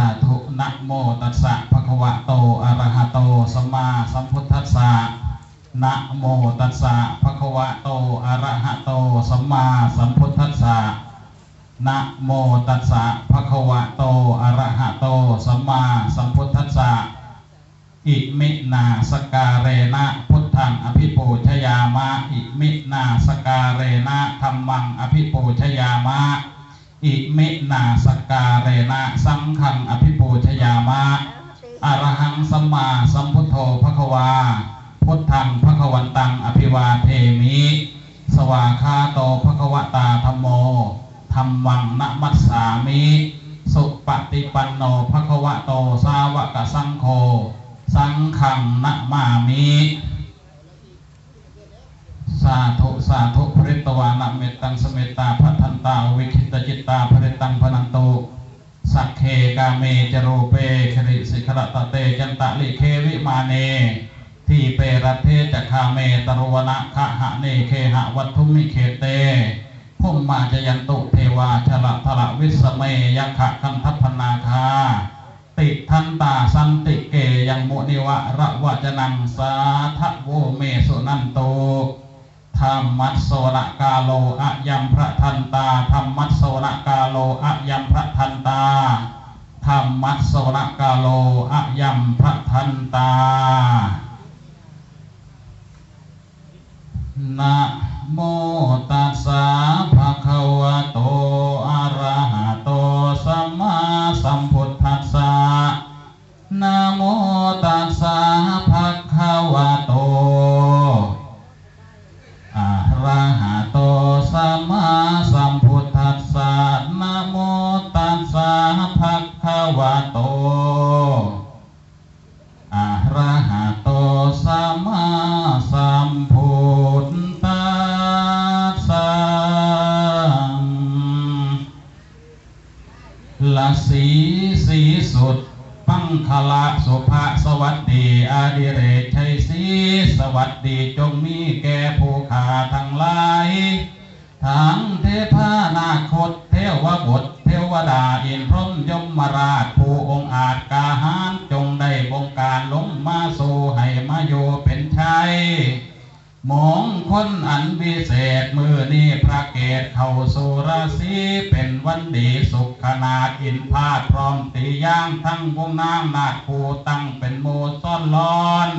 าธุนะโมตัสสะภะคะวะโตอะระหะโตสัมมาสัมพุทธัสสะนะโมตัสสะภะคะวะโตอะระหะโตสัมมาสัมพุทธัสสะนะโมตัสสะภะคะวะโตอะระหะโตสัมมาสัมพุทธัสสะอิมินาสกาเรนะพุทธังอภิปูชยามะอิมินาสกาเรนะธัมมังอภิปูชยามะ อิมินาสกการเรนะสังฆังอภิปูชยามะอรหังสัมมาสัมพุทโธภควา พุทธังภควันตังอภิวาเทมิ สวาคาโตภควตาธรรมโมธรรมังนะมัสสามิ สุปฏิปันโนภควโตสาวกสังโฆ สังฆังนะมามิ สาธุสาธุพริตวานะเมตังสเมตตาพัทันตาวิคิตจิตตาพริตังพนันตุสักเคกาเมจโรเปคริสิขรตเตจันตะลิเควิมาเนที่เปรตเทจคาเมตรวนะคะหะเนเคหะวัตถุมิเคเตพุ่มมาจยันตุเทวาชละทละวิสเมยักขะคันทัพนาคาติทันตาสันติเกยังมุนิวะระวะจนังสาทะโวเมสุนันโต ธรรมัสโสนกาโลอะยัมพระทันตาธรรมัสโสนกาโลอะยัมพระทันตาธรรมัสโสนกาโลอะยัมพระทันตานะโมตัสสะภะคะวะโต ภะคะวะโต พรหมยมราชผู้องอาจกาหารจงได้บงการลงมาสู่ให้มาอยู่เป็นชัยมองคลอันวิเศษมือนี้พระเกศเข้าสู่ราศีเป็นวันดีสุขขนาดอินพาดพร้อมตีย่างทั้งวงนางนาคภูตั้งเป็นโมซ่อนลอน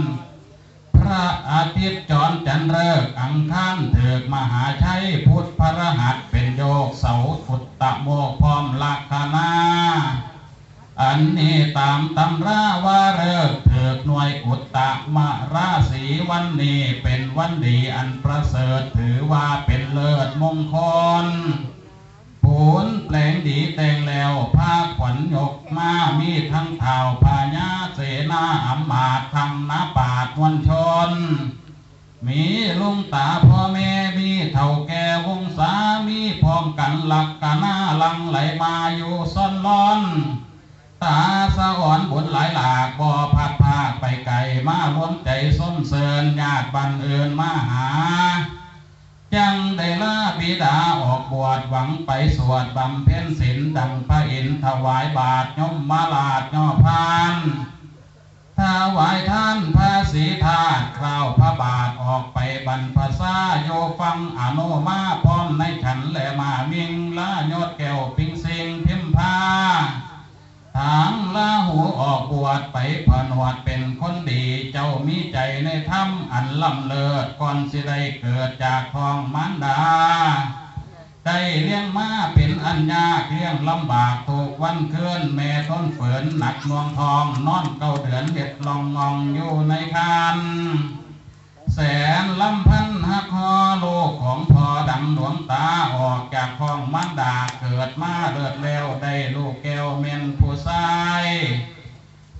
ระอาทิตย์จรจันเริกอังคารเถิกมหาชัยพุทธพระหัสเป็นโยกเสาขุตตะโมกพร้อมลักษณาอันนี้ตามตำราว่าเริกเถิกหน่วยอุตตะมาราศีวันนี้เป็นวันดีอันประเสริฐถือว่าเป็นเลิศมงคลผล แปลงดีแตงแล้วภาขวัญยกมามีทั้งเท่าพญาเสนาอำมาตย์ทั้งนาปาดวันชน มีลุงตาพ่อแม่มีเท่าแก่วงสามีพร้อมกันหลักกะหน้าลังไหลมาอยู่ซ่อนร้อน ตาสะอ่อนบุญหลายหลากบ่พัดพากไปไกลมารวมใจส้มเสริญญาติบันเอิญมาหา จังได้ลาบิดาออกบวชหวังไปสวดบำเพ็ญศีลดังพระอินทร์ถวายบาทย่อมมาลาดย่อพานถวายท่านพระศรีธาตุคราวพระบาทออกไปบรรพซาโยฟังอนุมาพร้อมในฉันและมามิงละยอดแก้วปิงสิงพิมพา ทางลาหูออก บวชไปผนวดเป็นคนดี เจ้ามีใจในธรรมอันล้ำเลิศก่อนสิได้เกิดจากทองมารดา ได้เลี้ยงมาเป็นอันยาเลี้ยงลำบากถูกวันเคลื่อนแม่ต้นฝืนหนักนวงทองนอนเก้าเดือนเด็ดลองงองอยู่ในคันแสนลำพันหักคอโลกของพอดังดวงตาออกจากห้องมันดาเกิดมาเลิศแล้วได้ลูกแก้วเมนผชาย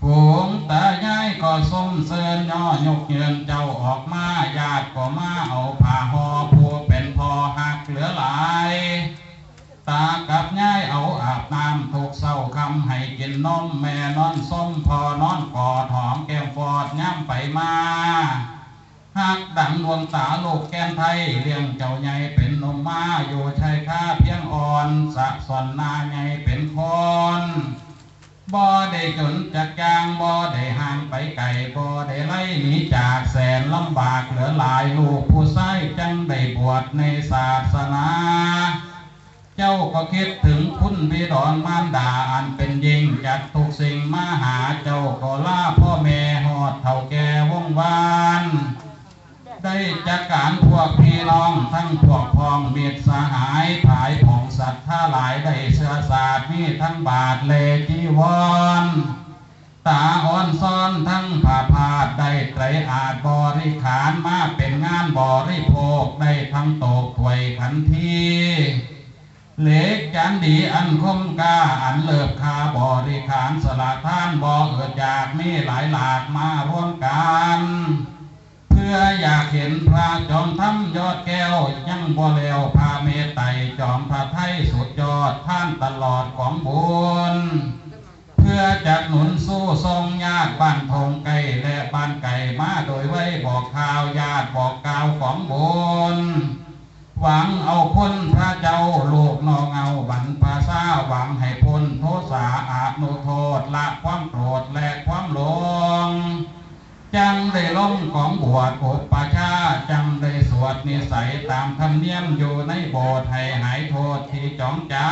ฝูงต ส้มเซินย่อยกเยืนเจ้าออกมาญาติก็มาเอาผ้าห่อผู้เป็นพ่อหักเหลือหลาย ตากับยายเอาอาบน้ำทุกเศร้าคำให้กินนมแม่นอนส้มพอนอนกอดหอมแก้มฟอดย่ำไปมาหักดังดวงตาโลกแก้นไทยเลี้ยงเจ้าใหญ่เป็นนมมาอยู่ชายคาเพียงอ่อนสะสอนนาใหญ่เป็นคน บ่ได้จนจากยางบ่ได้ห่างไปไกลบ่ได้ไล่หนีจากแสนลำบากเหลือหลายลูกผู้ใส่จังได้บวชในศาสนาเจ้าก็คิดถึงคุณบิดอนมารดาอันเป็นยิ่งจัดทุกสิ่งมาหาเจ้าก็ล่าพ่อแม่หอดเท่าแก่วงวาน ได้จัดการพวกพี่น้องทั้งพวกพ้องเมีตรสหายผายผอง สัตว์ท่าหลายได้เสื้อสาดมีทั้งบาทเลจีวรตาอ่อนซ้อนทั้งผ่าพาดได้ไตรอาจบริขารมาเป็นงานบริโภคได้ทั้งตกถวยขันทีเล็กจานดีอันคมกาอันเลิบคาบริขารสละท่านบ่เกิดจากมีหลายหลากมาร่วมกัน พื่ออยากเห็นพระจอมทำยอดแก้ว ยังบ่แล้วพาเมตไตจอมพระไทยสุดยอดท่านตลอดของบุญเพื่อจัดหนุนสู้ทรงญาติบ้านทงไก่และบ้านไก่มาโดยไว้บอกข่าวญาติบอกกล่าวของบุญหวังเอาพ้นพระเจ้าโลกนองเอาบันภาษาหวังให้พ้นโทษาอานุโทษละความโกรธและความหลง จังได้ล้มของบวชอุปชาจังได้สวดนิสัยตามธรรมเนียมอยู่ในโบสถ์ให้หายโทษที่จองจำ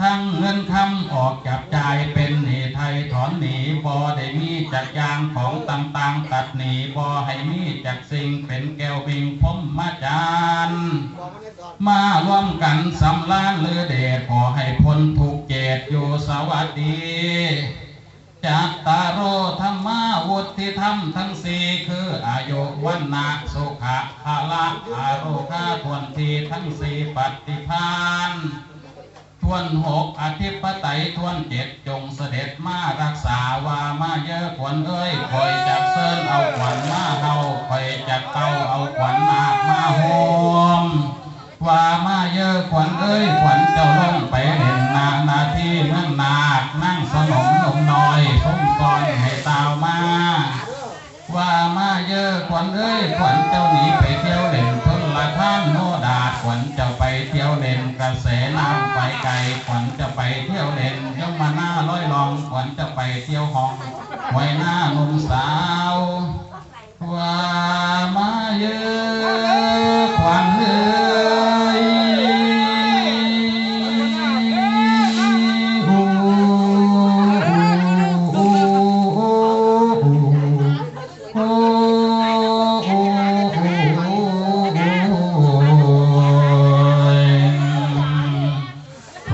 ทั้งเงินคำออกจับจ่ายเป็นหนีไทยถอนหนีบ่ได้มีจากยางของต่างๆตัดหนีบ่ให้มีจากสิ่งเป็นแก้ววิงพมมาจานมาร่วมกันสำลานเลือเดชขอให้พ้นทุกเจตอยู่สวัสดี จัตตารโอธรรมาวุฒิธรรมทั้งสี่คืออายุวันนะสุขะภาละอาโรคาทวนทีทั้งสี่ปฏิภาณทวนหกอธิปไตยทวนเจ็ดจงเสด็จมารักษาว่ามาเยอะขวัญเอ้ยคอยจักเซินเอาขวัญมาเฮาคอยจักเต้าเอาขวัญนาคมาโฮมว่ามาเยอะขวัญเอ้ยขวัญเจ้าลงไปเล่นนานาที่เมืองนาคนั่งสนม นมน้อยส้อยให้ตาวมา ว่ามาเยอะขวัญเอ้ยขวัญเจ้าหนีไปเที่ยวเล่นทนละท่านโนดาดขวัญจ้าไปเที่ยวเล่นกระแสน้ำไปไกลขวัญจะไปเที่ยวเล่นยมมาหน้าร้อยลองขวัญจะไปเที่ยวห้องไว้หน้านุ่มสาวว่ามาเยอะ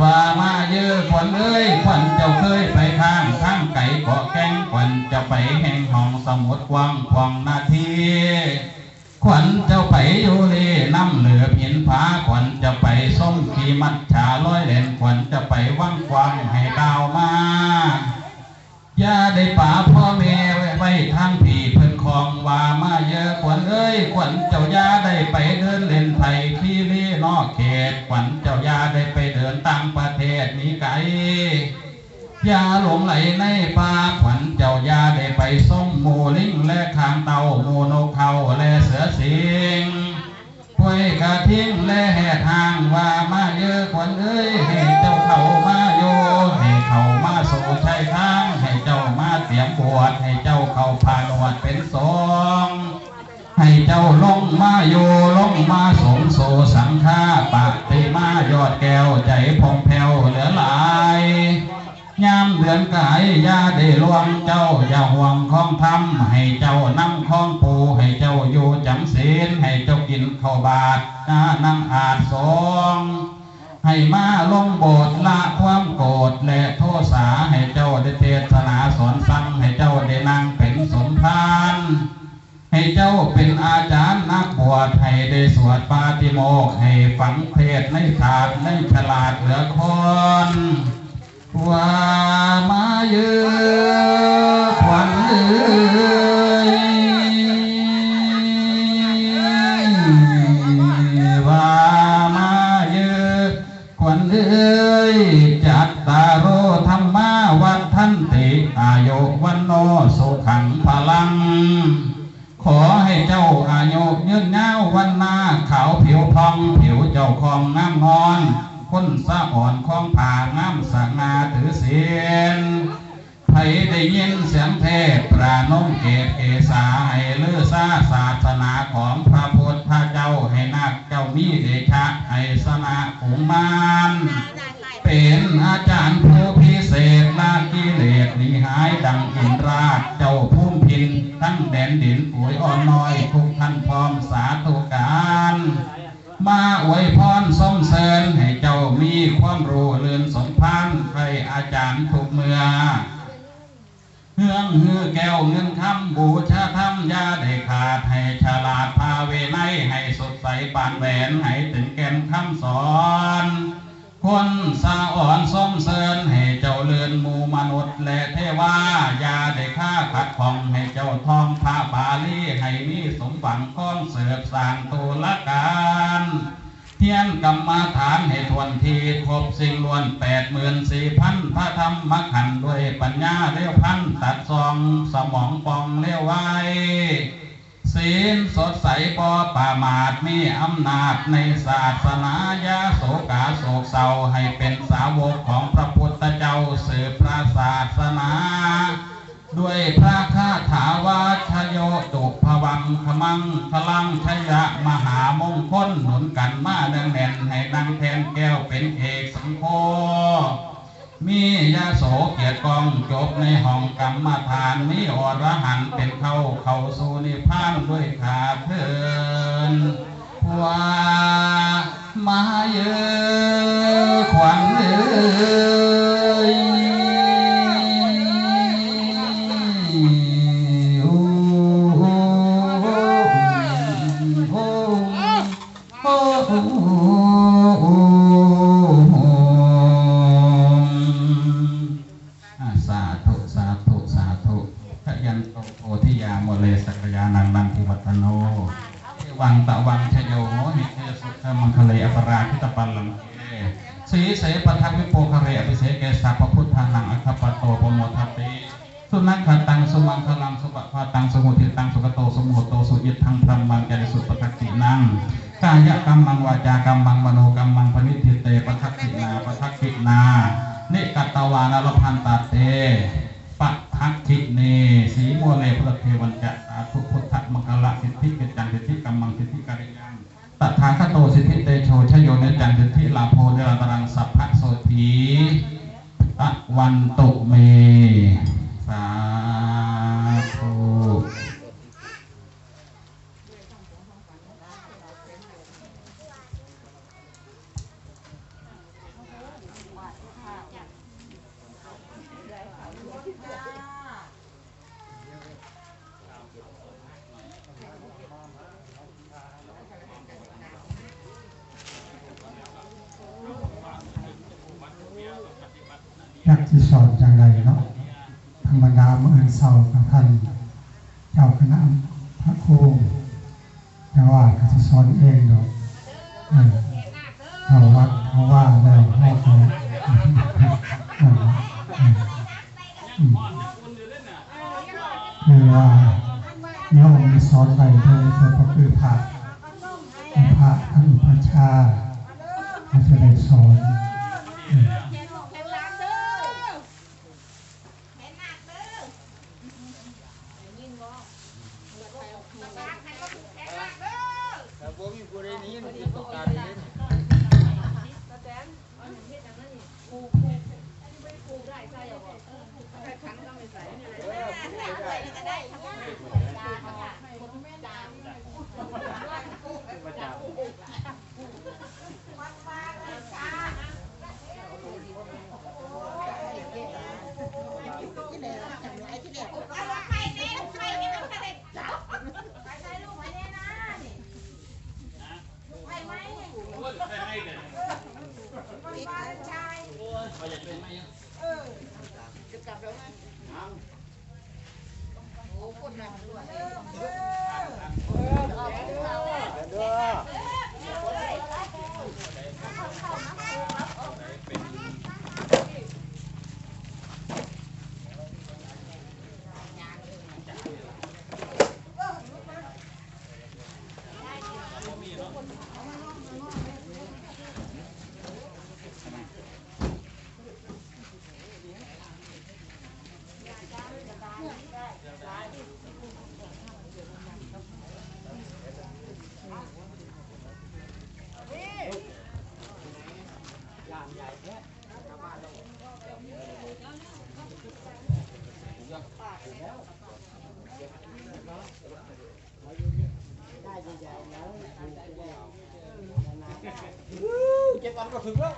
ว่ามาเยอะขวัญเอ้ยขวัญเจ้าเคยไปข้างข้างไก่เกาะแก้งขวัญจะไปแห่งห้องสมุดกว้างควางนาทีขวัญเจ้าไปอยู่เลน้ำเหลือเห็นผาขวัญจะไปส้มขีมัดฉาร้อยเล่นขวัญจะไปว่างควางให้ดาวมาย่าได้ป่าพ่อแม่ไว้ไว้ทางผีเพิ่นคลองว่ามาเยอะขวัญเอ้ยขวัญเจ้าย่าได้ไปเดินเล่นไทยน เขตขวัญเจ้ายาได้ไปเดินต่างประเทศนี้ไกลยาหลงไหลในป่าขวัญเจ้ายาได้ไปส้มหมูลิงและคางเต่าหมูนเขาและเสือสิงควยกระทิ้งและแหดทางว่ามาเยอะขวัญเอ้ยให้เจ้าเขามาโยให้เขามาสู่ชายทางให้เจ้ามาเตรียมบวชให้เจ้าเข้าผ่านวดเป็นสง ให้เจ้าลงมาโยลงมาสงโซสังฆาปฏิมายอดแก้วใจพองแผ่วเหลือหลายยามเดือนกายยาได้ลวงเจ้าอย่าห่วงของธรรมให้เจ้านำของปูให้เจ้าอยู่จำศีลให้เจ้ากินข้าวบาทนานั่งอาจสงให้มาลงโบสถ์ละความโกรธและโทษาให้เจ้าได้เทศนาสอนสั่งให้เจ้าได้นั่งเป็นสมภาร ให้เจ้าเป็นอาจารย์นักบวชให้ได้สวดปาติโมกให้ฝังเพศน์ในขาดในฉลาดเหลือคนว่ามาเยอ ของงามงอนคนสะอ่อนของผ่างามสงาถือศีนไผได้ยินเสียงเทศปราน้มเกตเกษาให้เลือซาศาสนาของพระพุทธเจ้าให้นักเจ้ามีเดชะให้สนะขุมมานเป็นอาจารย์ผู้พิเศษลากิเลสนีหายดังอินราชเจ้าพุ่มพินทั้งแดนดินปุ๋ยอ่อนน้อยทุกท่านพร้อมสาธุการ มาอวยพรส้มเสริญให้เจ้ามีความรู้เลื่อนสมพันธ์ใครอาจารย์ทุกเมื่อเฮืองฮือแก้วเงินคำบูชาธรรมยาได้ขาดให้ฉลาดพาเวไนให้สดใสปานแหวนให้ถึงแก่นคำสอน คนสาอ่อนส้มเสริญให้เจ้าเลือนมูมนุษย์และเทวายาได้ค่าขัดของให้เจ้าทองพระบาลีให้มีสมบังก้องเสือบสางตุลการเทียนกรรมาฐานให้ทวนทีครบสิ่งล้วนแปดหมื่นสี่พันพระธรรมมขันด้วยปัญญาเลี้ยวพันตัดซองสมองปองเลี้ยวไว้ ศีลสดใสปอป่ามาดมีอำนาจในศาสนายาโศกาโศกเศร้าให้เป็นสาวกของพระพุทธเจ้าสืบพระศาสนา ด้วยพระคาถาวาชโยตุภวังขมังพลังชยะมหามงคลหนุนกันมาเนืองแน่นให้ดังแทนแก้วเป็นเอกสังโฆ มียาโสเกียรติกองจบในห้องกรรมฐานมีอรหันต์เป็นเข้าเข้าสู่นิพพานด้วยขาเทินว่ามาเยอะขวัญเอ้ย นา นิกัตตวานารพันตาเตปะทักขิเนสีโมเลพระเทวันจะสาธุพุทธมังคละสิทธิเกจังสิทธิกัมมังสิทธิการิยังตถาคตโตสิทธิเตโชชโยเนจังสิทธิลาโพเดรตรังสัพพะโสธีตะวันตุเม สาธุ อยากที่สอนอย่างไรเนาะธรรมดาเมื่ออื่นเสาร์กับท่านเจ้าคณะพระครูแต่ว่าก็จะสอนเองดอกเออเขาวัดเขาว่าแล้วเขาก็เออเอออืมคือว่าโยมมีสอนไปโดยเฉพาะคือพระพระท่านอุปชฌาย์เขาจะได้สอนเออ แต่บ่มีผู้ใดหนี้มันสิต้องการเห็น เออจะกลับแล้วไหมโอ้คนหนักด้วย ก็ถึงแล้ว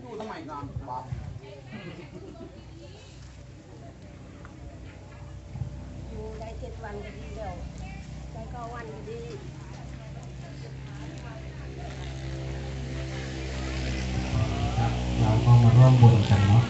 อยู่ทำไมงานบาปอยู่ได้เจ็ดวันก็ดีเดียวได้เก้าวันก็ดีครับเราก็มาร่วมบุญกันเนาะ